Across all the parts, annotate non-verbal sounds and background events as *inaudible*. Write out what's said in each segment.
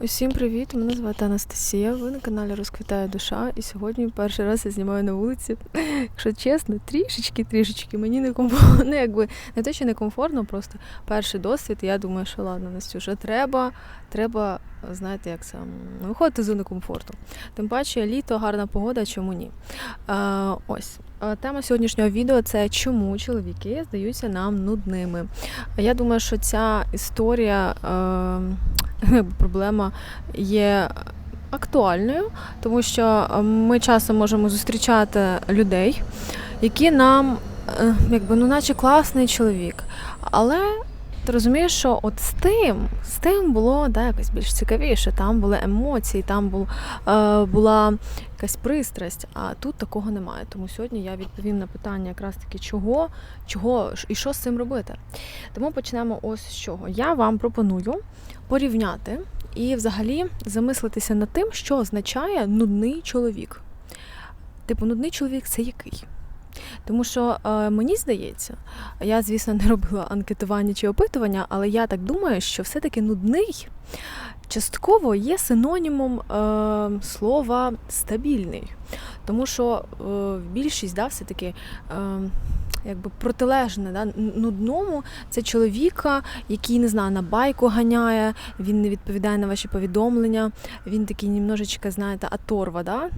Усім привіт! Мене звати Анастасія. Ви на каналі Розквітає душа. І сьогодні перший раз я знімаю на вулиці. Якщо чесно, трішечки, трішечки мені не комфортно. *laughs* Ну, якби не те, що не комфортно, просто перший досвід. Я думаю, що ладно, Настюша, треба, треба, знаєте, як це виходити з зони комфорту. Тим паче, літо, гарна погода, чому ні? А, ось. Тема сьогоднішнього відео це чому чоловіки здаються нам нудними. Я думаю, що ця історія. Е, *laughs* проблема є актуальною, тому що ми часом можемо зустрічати людей, які нам, е, якби, ну, наче класний чоловік. Але ти розумієш, що от з тим, з тим було да, якось більш цікавіше. Там були емоції, там був, е, була якась пристрасть, а тут такого немає. Тому сьогодні я відповім на питання якраз таки чого, чого і що з цим робити. Тому почнемо ось з чого. Я вам пропоную порівняти і взагалі замислитися над тим, що означає нудний чоловік. Типу, нудний чоловік це який? Тому що е, мені здається, я, звісно, не робила анкетування чи опитування, але я так думаю, що все-таки нудний частково є синонімом е, слова стабільний. Тому що е, більшість да, все-таки. Е, якби протилежне да, нудному це чоловіка, який не знаю, на байку ганяє, він не відповідає на ваші повідомлення. Він такий немножечко, знаєте, аторва, да?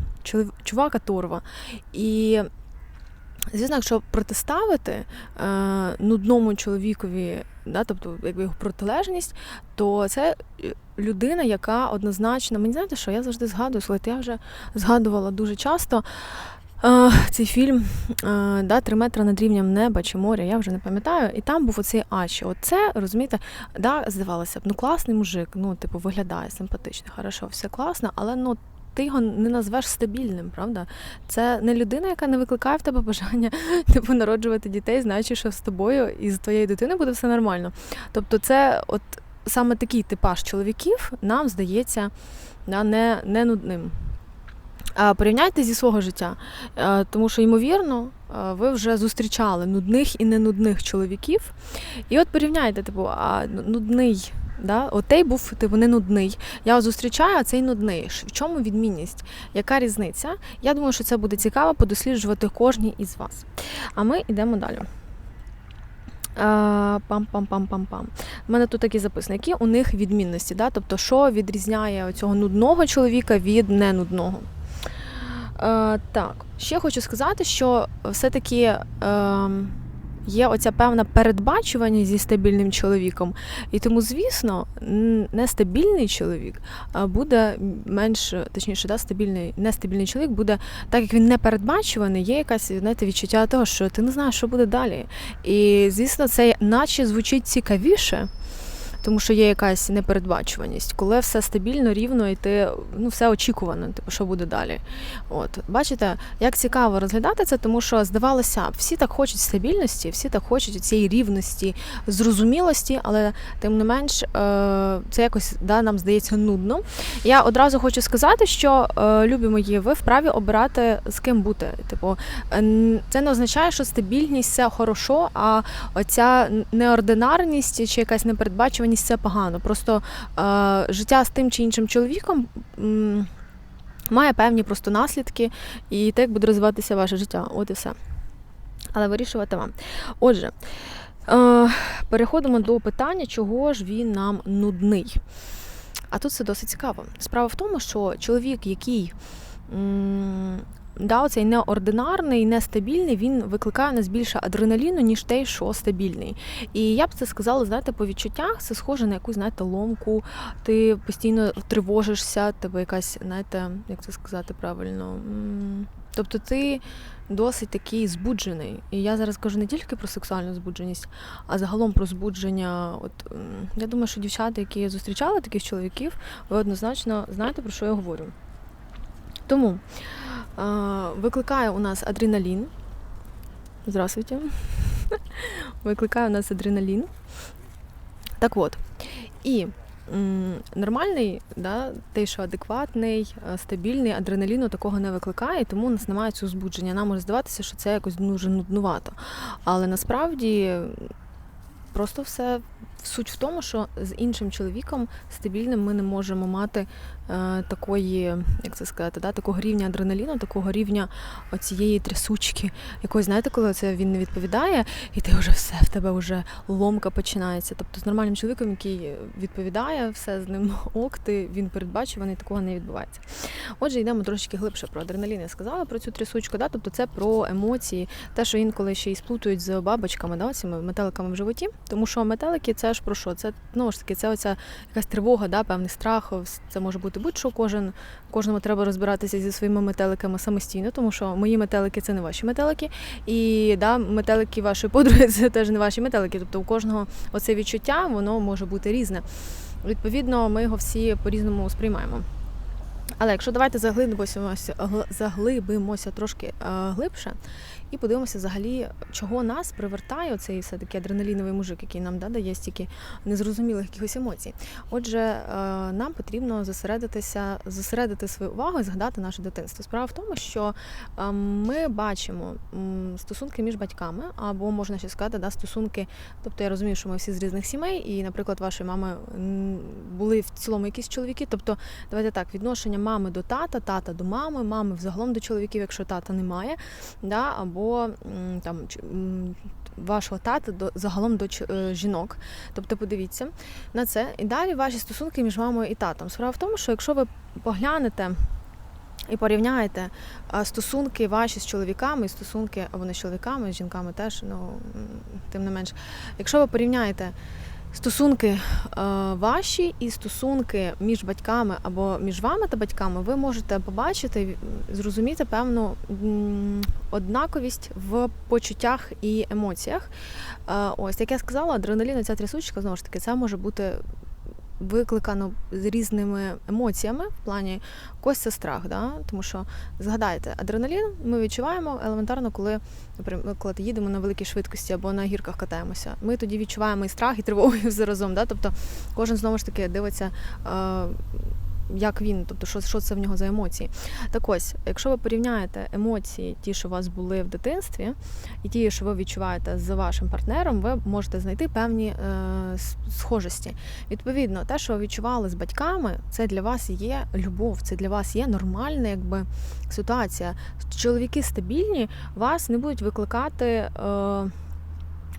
чувак аторва. І Звісно, якщо протиставити е, нудному чоловікові, да, тобто якби його протилежність, то це е, людина, яка однозначно, мені знаєте, що я завжди згадую, слухайте, я вже згадувала дуже часто е, цей фільм е, да, «Три метри над рівнем неба чи моря, я вже не пам'ятаю, і там був оцей Ачі. Оце, розумієте, да, здавалося б, ну класний мужик, ну, типу, виглядає симпатично, хорошо, все класно, але ну ти його не назвеш стабільним, правда? Це не людина, яка не викликає в тебе бажання *laughs* типу, народжувати дітей, знаючи, що з тобою і з твоєю дитиною буде все нормально. Тобто, це от саме такий типаж чоловіків нам здається да, не, не нудним. Порівняйте зі свого життя, тому що, ймовірно, ви вже зустрічали нудних і ненудних чоловіків. І от порівняйте, типу, а нудний Да? Отей був типу, не нудний. Я зустрічаю, а цей нудний. В чому відмінність? Яка різниця? Я думаю, що це буде цікаво подосліджувати кожній із вас. А ми йдемо далі. Пам-пам-пам-пам-пам. У мене тут такі записано, які у них відмінності. Да? Тобто, що відрізняє цього нудного чоловіка від ненудного. Е, Так, ще хочу сказати, що все-таки. Е, є оця певна передбачування зі стабільним чоловіком. І тому, звісно, нестабільний чоловік буде менш, точніше, да, стабільний, нестабільний чоловік буде, так як він не передбачуваний, є якась знаєте, відчуття того, що ти не знаєш, що буде далі. І звісно, це наче звучить цікавіше тому що є якась непередбачуваність, коли все стабільно, рівно і ти ну все очікувано, типу, що буде далі. От бачите, як цікаво розглядати це, тому що здавалося, всі так хочуть стабільності, всі так хочуть цієї рівності, зрозумілості, але тим не менш, е, це якось да, нам здається нудно. Я одразу хочу сказати, що е, любі мої, ви вправі обирати з ким бути. Типу, це не означає, що стабільність це хорошо, а оця неординарність чи якась непередбачуваність закоханість це погано. Просто е, життя з тим чи іншим чоловіком. М Має певні просто наслідки, і так буде розвиватися ваше життя. От і все. Але вирішувати вам. Отже, е, переходимо до питання, чого ж він нам нудний. А тут все досить цікаво. Справа в тому, що чоловік, який Да, Оцей неординарний, нестабільний, він викликає нас більше адреналіну, ніж той, що стабільний. І я б це сказала, знаєте, по відчуттях це схоже на якусь, знаєте, ломку, ти постійно тривожишся, тебе якась, знаєте, як це сказати правильно. Тобто ти досить такий збуджений. І я зараз кажу не тільки про сексуальну збудженість, а загалом про збудження. От Я думаю, що дівчата, які зустрічали таких чоловіків, ви однозначно знаєте, про що я говорю. Тому викликає у нас адреналін. Здравствуйте. *laughs* Викликає у нас адреналін. Так от. І нормальний, да, той, що адекватний, стабільний, адреналіну такого не викликає, тому у нас немає цього збудження. Нам може здаватися, що це якось дуже нуднувато. Але насправді просто все суть в тому, що з іншим чоловіком стабільним ми не можемо мати такої, як це сказати, да, такого рівня адреналіну, такого рівня оцієї трясучки, якої, знаєте, коли це він не відповідає, і ти вже все в тебе вже ломка починається. Тобто з нормальним чоловіком, який відповідає, все з ним *laughs* ок, ти він передбачуваний, такого не відбувається. Отже, йдемо трошечки глибше про адреналін. Я сказала про цю трясучку, да? тобто це про емоції, те, що інколи ще й сплутують з бабочками, да? цими метеликами в животі. Тому що метелики це ж про що? Це знову ж таки, це оця якась тривога, да? певний страх. Це може бути будь-що. Кожен кожному треба розбиратися зі своїми метеликами самостійно, тому що мої метелики це не ваші метелики, і да, метелики вашої подруги це теж не ваші метелики. Тобто у кожного оце відчуття воно може бути різне. Відповідно, ми його всі по-різному сприймаємо. Але якщо давайте заглибимося, заглибимося трошки е, глибше і подивимося взагалі, чого нас привертає цей все таки адреналіновий мужик, який нам да, дає стільки незрозумілих якихось емоцій. Отже, е, нам потрібно зосередитися, зосередити свою увагу і згадати наше дитинство. Справа в тому, що е, ми бачимо стосунки між батьками, або можна ще сказати, да, стосунки. Тобто я розумію, що ми всі з різних сімей, і, наприклад, вашої мами були в цілому якісь чоловіки. Тобто, давайте так, відношення мами до тата, тата до мами, мами взагалом до чоловіків, якщо тата немає, да, або там вашого тата до загалом до е, жінок. Тобто, подивіться на це. І далі ваші стосунки між мамою і татом. Справа в тому, що якщо ви поглянете. І порівняєте стосунки ваші з чоловіками, і стосунки або не з чоловіками, з жінками теж, ну тим не менш, якщо ви порівняєте Стосунки е, ваші і стосунки між батьками або між вами та батьками, ви можете побачити, зрозуміти певну однаковість в почуттях і емоціях. Е, ось, як я сказала, адреналін, ця трясучка, знову ж таки, це може бути викликано різними емоціями в плані когось це страх. Да? Тому що згадайте, адреналін ми відчуваємо елементарно, коли наприклад, їдемо на великій швидкості або на гірках катаємося. Ми тоді відчуваємо і страх, і тривогу і все разом. Да? Тобто кожен знову ж таки дивиться. Е, як він, тобто, що що це в нього за емоції. Так ось, якщо ви порівняєте емоції, ті, що у вас були в дитинстві, і ті, що ви відчуваєте з вашим партнером, ви можете знайти певні е, схожості. Відповідно, те, що ви відчували з батьками, це для вас є любов, це для вас є нормальна якби, ситуація. Чоловіки стабільні, вас не будуть викликати. Е,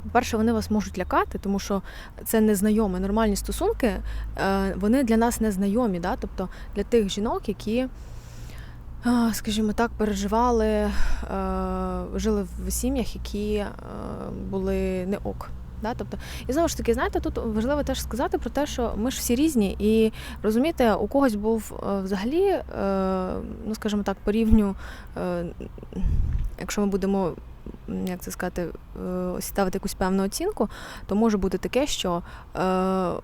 по-перше, вони вас можуть лякати, тому що це незнайоме. Нормальні стосунки, е, вони для нас незнайомі. Да? Тобто для тих жінок, які, е, скажімо так, переживали, е, жили в сім'ях, які були не ок. Да? Тобто, І знову ж таки, знаєте, тут важливо теж сказати про те, що ми ж всі різні, і розумієте, у когось був взагалі, ну скажімо так, по рівню, якщо ми будемо як це сказати, е, ставити якусь певну оцінку, то може бути таке, що е,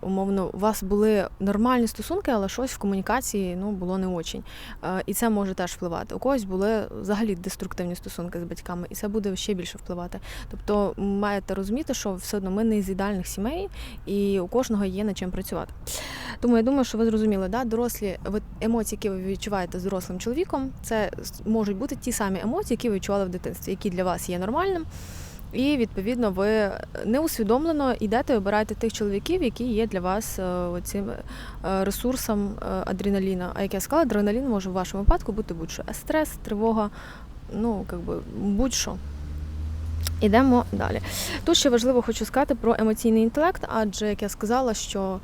умовно у вас були нормальні стосунки, але щось в комунікації ну, було не очень. Е, і це може теж впливати. У когось були взагалі деструктивні стосунки з батьками, і це буде ще більше впливати. Тобто маєте розуміти, що все одно ми не з ідеальних сімей, і у кожного є над чим працювати. Тому я думаю, що ви зрозуміли, да? дорослі емоції, які ви відчуваєте з дорослим чоловіком, це можуть бути ті самі емоції, які ви відчували в дитинстві, які для вас є нормальним. І відповідно ви неусвідомлено йдете і обираєте тих чоловіків, які є для вас е, цим е, ресурсом е, адреналіна. А як я сказала, адреналін може в вашому випадку бути будь-що. А стрес, тривога, ну якби будь-що. Ідемо далі. Тут ще важливо хочу сказати про емоційний інтелект, адже як я сказала, що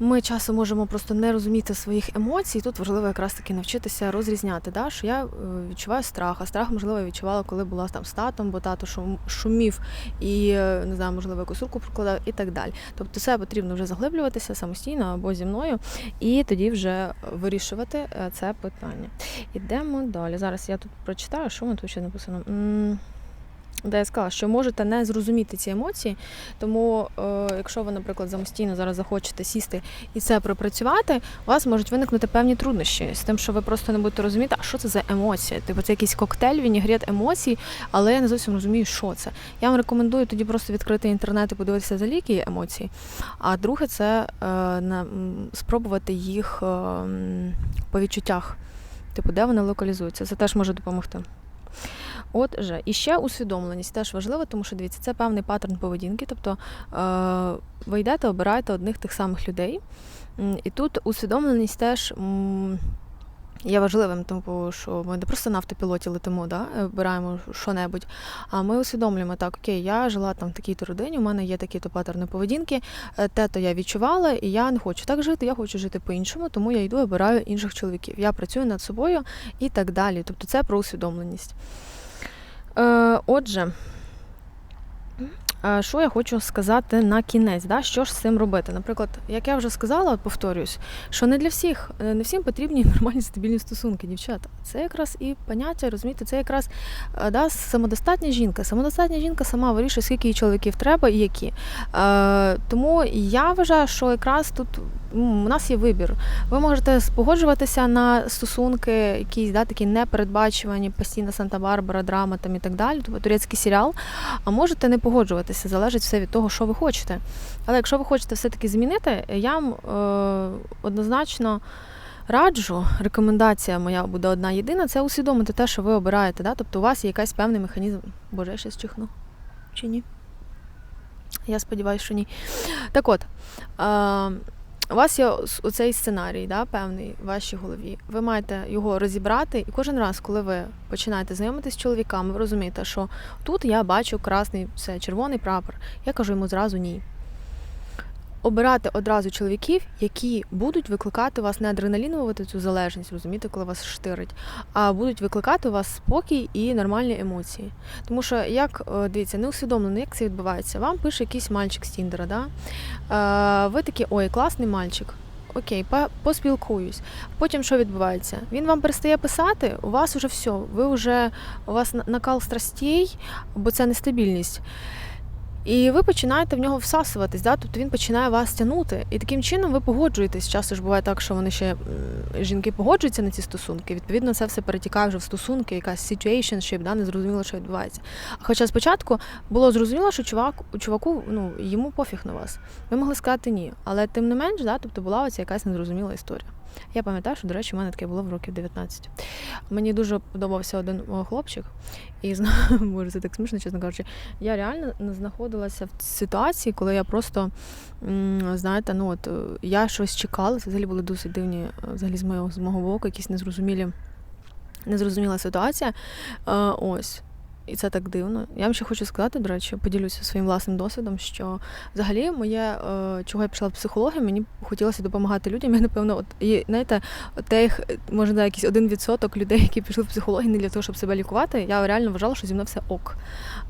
ми часом можемо просто не розуміти своїх емоцій. Тут важливо якраз таки навчитися розрізняти, да, що я е, відчуваю страх, а страх, можливо, я відчувала, коли була там з татом, бо тато шумів і е, не знаю, можливо, якусь руку прокладав і так далі. Тобто це потрібно вже заглиблюватися самостійно або зі мною, і тоді вже вирішувати е, це питання. Ідемо далі. Зараз я тут прочитаю, що ми тут ще написано де я сказала, що можете не зрозуміти ці емоції. Тому, е, якщо ви, наприклад, самостійно зараз захочете сісти і це пропрацювати, у вас можуть виникнути певні труднощі з тим, що ви просто не будете розуміти, а що це за емоції. Типу це якийсь коктейль, вінігрет емоцій, але я не зовсім розумію, що це. Я вам рекомендую тоді просто відкрити інтернет і подивитися за ліки емоцій. А друге, це е, на, спробувати їх е, по відчуттях, типу, де вони локалізуються. Це теж може допомогти. Отже, і ще усвідомленість теж важливо, тому що дивіться, це певний паттерн поведінки. Тобто е, ви йдете, обираєте одних тих самих людей. І тут усвідомленість теж. Є важливим, тому що ми не просто на автопілоті летимо, да, е, обираємо що-небудь, а ми усвідомлюємо так, окей, я жила там в такій-то родині, у мене є такі-то паттерни поведінки, е, те-то я відчувала, і я не хочу так жити, я хочу жити по-іншому, тому я йду обираю інших чоловіків. Я працюю над собою і так далі. Тобто це про усвідомленість. Е, отже. Що я хочу сказати на кінець, да? що ж з цим робити? Наприклад, як я вже сказала, от повторююсь, що не для всіх, е, не всім потрібні *laughs* нормальні стабільні стосунки, дівчата. Це якраз і поняття, розумієте, це якраз е, да, самодостатня жінка. Самодостатня жінка сама вирішує, скільки їй чоловіків треба і які. Е, тому я вважаю, що якраз тут у нас є вибір. Ви можете погоджуватися на стосунки, якісь да, такі непередбачувані, постійно Санта-Барбара, драма там і так далі, тобто турецький серіал. А можете не погоджуватися, залежить все від того, що ви хочете. Але якщо ви хочете все-таки змінити, я вам е, однозначно. Раджу, рекомендація моя буде одна єдина, це усвідомити те, що ви обираєте. Да? Тобто у вас є якийсь певний механізм. Боже, я ще чихну. Чи ні? Я сподіваюся, що ні. Так от, е, у вас є оцей сценарій, да, певний в вашій голові. Ви маєте його розібрати, і кожен раз, коли ви починаєте знайомитись з чоловіками, ви розумієте, що тут я бачу красний, все, червоний прапор. Я кажу йому зразу ні. Обирати одразу чоловіків, які будуть викликати у вас не адреналінову цю залежність, розумієте, коли вас штирить, а будуть викликати у вас спокій і нормальні емоції. Тому що, як е, дивіться, не усвідомлено, як це відбувається. Вам пише якийсь мальчик з Тіндера, да? Е, ви такі, ой, класний мальчик. Окей, по- поспілкуюсь. Потім що відбувається? Він вам перестає писати, у вас вже все, ви вже у вас накал страстей, бо це нестабільність. І ви починаєте в нього всасуватись, да? тобто він починає вас тягнути. І таким чином ви погоджуєтесь. Часто ж буває так, що вони ще жінки погоджуються на ці стосунки. Відповідно, це все перетікає вже в стосунки, якась situationship, да? не зрозуміло, що відбувається. Хоча спочатку було зрозуміло, що чувак, чуваку ну, йому пофіг на вас. Ви могли сказати ні. Але тим не менш, да? тобто була оця якась незрозуміла історія. Я пам'ятаю, що, до речі, у мене таке було в років 19. Мені дуже подобався один хлопчик, і *laughs* боже, це так смішно, чесно кажучи. Я реально знаходилася в ситуації, коли я просто, знаєте, ну от я щось чекала. Це взагалі були досить дивні, е, взагалі з мого, з мого боку, якісь незрозумілі, незрозуміла ситуація. Е, Ось. І це так дивно. Я вам ще хочу сказати, до речі, поділюся своїм власним досвідом, що взагалі моє, е, чого я пішла в психологію, мені хотілося допомагати людям. Я напевно, от і знаєте, тих, може, да, якийсь один відсоток людей, які пішли в психологію не для того, щоб себе лікувати. Я реально вважала, що зі мною все ок.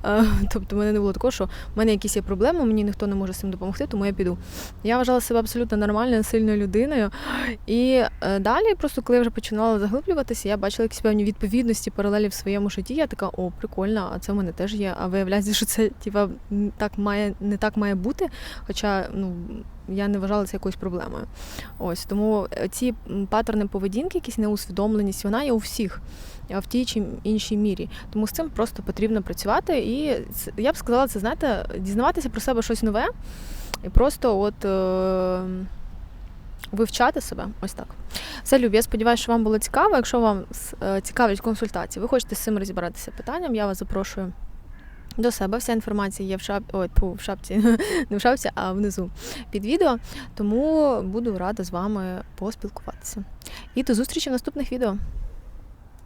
Е, Тобто, в мене не було такого, що в мене якісь є проблеми, мені ніхто не може з цим допомогти, тому я піду. Я вважала себе абсолютно нормальною, сильною людиною. І е, далі, просто коли я вже починала заглиблюватися, я бачила якісь певні відповідності, паралелі в своєму житті. Я така, о, прикольно, а це в мене теж є. А виявляється, що це типа м, так має не так має бути. Хоча ну я не вважала це якоюсь проблемою. Ось тому е, ці паттерни поведінки, якісь неусвідомленість, вона є у всіх. В тій чи іншій мірі. Тому з цим просто потрібно працювати. І я б сказала, це знаєте, дізнаватися про себе щось нове і просто от е, вивчати себе. Ось так. Все, Люб, я сподіваюся, що вам було цікаво. Якщо вам е, цікавлять консультації, ви хочете з цим розібратися питанням, я вас запрошую до себе. Вся інформація є в шап... Ой, пу, в шапці, *laughs* не в шапці, а внизу під відео. Тому буду рада з вами поспілкуватися. І до зустрічі в наступних відео.